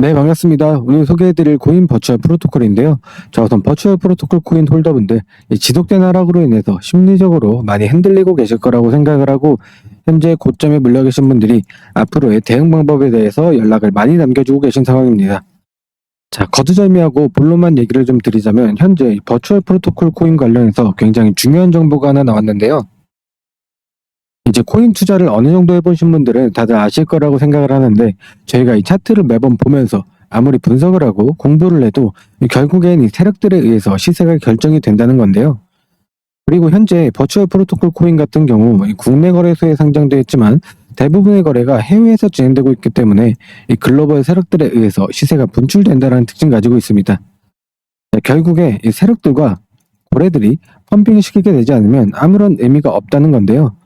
네, 반갑습니다. 오늘 소개해드릴 코인 버추얼 프로토콜인데요. 자, 우선 버추얼 프로토콜 코인 홀더분들, 이 지속된 하락으로 인해서 심리적으로 많이 흔들리고 계실 거라고 생각을 하고, 현재 고점에 물려 계신 분들이 앞으로의 대응 방법에 대해서 연락을 많이 남겨주고 계신 상황입니다. 자, 거두절미하고 본론만 얘기를 좀 드리자면, 현재 이 버추얼 프로토콜 코인 관련해서 굉장히 중요한 정보가 하나 나왔는데요. 이제 코인 투자를 어느 정도 해보신 분들은 다들 아실 거라고 생각을 하는데, 저희가 이 차트를 매번 보면서 아무리 분석을 하고 공부를 해도 결국엔 이 세력들에 의해서 시세가 결정이 된다는 건데요. 그리고 현재 버추얼 프로토콜 코인 같은 경우 이 국내 거래소에 상장되어 있지만 대부분의 거래가 해외에서 진행되고 있기 때문에 이 글로벌 세력들에 의해서 시세가 분출된다는 특징 가지고 있습니다. 자, 결국에 이 세력들과 거래들이 펌핑을 시키게 되지 않으면 아무런 의미가 없다는 건데요.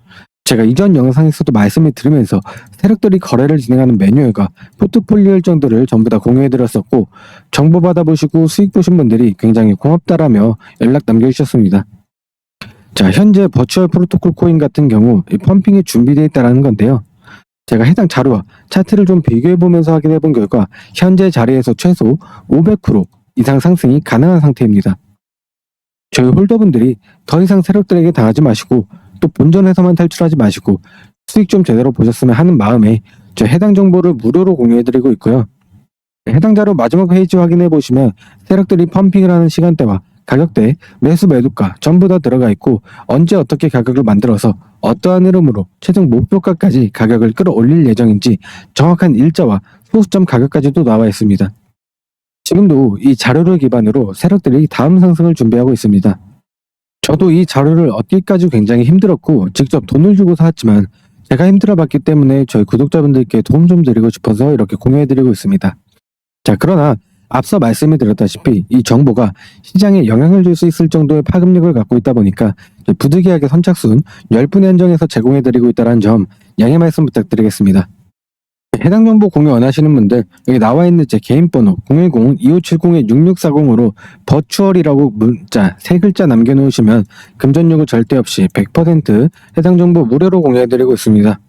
제가 이전 영상에서도 말씀을 드리면서 세력들이 거래를 진행하는 매뉴얼과 포트폴리오 일정들을 전부 다 공유해드렸었고 정보 받아보시고 수익 보신 분들이 굉장히 고맙다라며 연락 남겨주셨습니다. 자 현재 버추얼 프로토콜 코인 같은 경우 이 펌핑이 준비되어 있다는 건데요. 제가 해당 자료와 차트를 좀 비교해보면서 확인해 본 결과 현재 자리에서 최소 500% 이상 상승이 가능한 상태입니다. 저희 홀더분들이 더 이상 세력들에게 당하지 마시고 또 본전에서만 탈출하지 마시고 수익 좀 제대로 보셨으면 하는 마음에 저 해당 정보를 무료로 공유해드리고 있고요. 해당 자료 마지막 페이지 확인해 보시면 세력들이 펌핑을 하는 시간대와 가격대, 매수 매도가 전부 다 들어가 있고 언제 어떻게 가격을 만들어서 어떠한 흐름으로 최종 목표가까지 가격을 끌어올릴 예정인지 정확한 일자와 소수점 가격까지도 나와 있습니다. 지금도 이 자료를 기반으로 세력들이 다음 상승을 준비하고 있습니다. 저도 이 자료를 얻기까지 굉장히 힘들었고 직접 돈을 주고 사왔지만 제가 힘들어 봤기 때문에 저희 구독자분들께 도움 좀 드리고 싶어서 이렇게 공유해드리고 있습니다. 자 그러나 앞서 말씀을 드렸다시피 이 정보가 시장에 영향을 줄 수 있을 정도의 파급력을 갖고 있다 보니까 부득이하게 선착순 10분에 한정해서 제공해드리고 있다는 점 양해 말씀 부탁드리겠습니다. 해당 정보 공유 원하시는 분들 여기 나와 있는 제 개인 번호 010-2570-6640으로 버추얼이라고 문자 세 글자 남겨놓으시면 금전 요구 절대 없이 100% 해당 정보 무료로 공유해드리고 있습니다.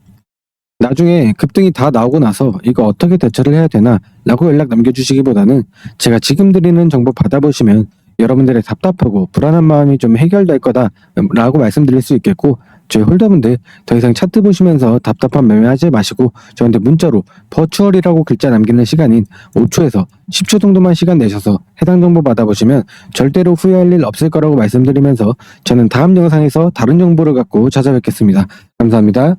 나중에 급등이 다 나오고 나서 이거 어떻게 대처를 해야 되나 라고 연락 남겨주시기보다는 제가 지금 드리는 정보 받아보시면 여러분들의 답답하고 불안한 마음이 좀 해결될 거다 라고 말씀드릴 수 있겠고 저희 홀더분들 더 이상 차트 보시면서 답답한 매매하지 마시고 저한테 문자로 버추얼이라고 글자 남기는 시간인 5초에서 10초 정도만 시간 내셔서 해당 정보 받아보시면 절대로 후회할 일 없을 거라고 말씀드리면서 저는 다음 영상에서 다른 정보를 갖고 찾아뵙겠습니다. 감사합니다.